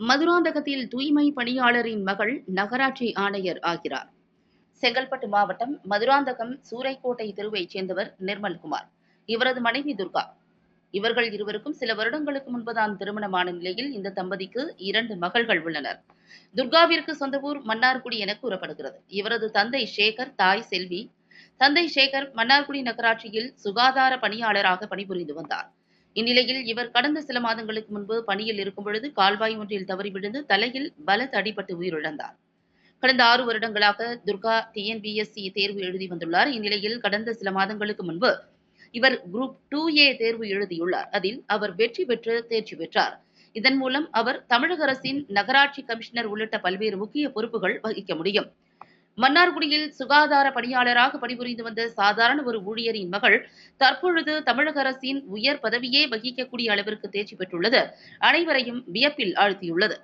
மதுராந்தகத்தில் தூய்மை பணியாளரின் மகள் நகராட்சி ஆணையர் ஆகிறார். செங்கல்பட்டு மாவட்டம் மதுராந்தகம் சூரைக்கோட்டை தெருவைச் சேர்ந்தவர் நிர்மல்குமார் இவரது மனைவி துர்கா. இவர்கள் இருவருக்கும் சில வருடங்களுக்கு முன்புதான் திருமணமான நிலையில் இந்த தம்பதிக்கு இரண்டு மகள்கள் உள்ளனர். துர்காவிற்கு சொந்த ஊர் மன்னார்குடி என கூறப்படுகிறது. இவரது தந்தை சேகர் தாய் செல்வி. தந்தை சேகர் மன்னார்குடி நகராட்சியில் சுகாதார பணியாளராக பணிபுரிந்து வந்தார். இந்நிலையில் இவர் கடந்த சில மாதங்களுக்கு முன்பு பணியில் இருக்கும் பொழுது கால்வாய் ஒன்றில் தவறி விழுந்து தலையில் பலத்த அடிபட்டு உயிரிழந்தார். கடந்த ஆறு வருடங்களாக துர்கா டிஎன்பிஎஸ்சி தேர்வு எழுதி வந்துள்ளார். இந்நிலையில் கடந்த சில மாதங்களுக்கு முன்பு இவர் குரூப் டூ ஏ தேர்வு எழுதியுள்ளார். அதில் அவர் வெற்றி பெற்று தேர்ச்சி பெற்றார். இதன் மூலம் அவர் தமிழக அரசின் நகராட்சி கமிஷனர் உள்ளிட்ட பல்வேறு முக்கிய பொறுப்புகள் வகிக்க முடியும். மன்னார்குடியில் சுகாதார பணியாளராக பணிபுரிந்து வந்த சாதாரண ஒரு ஊழியரின் மகள் தற்பொழுது தமிழக அரசின் உயர் பதவியே வகிக்கக்கூடிய அளவிற்கு தேர்ச்சி பெற்றுள்ளது. அனைவரையும் வியப்பில் ஆழ்த்தியுள்ளது.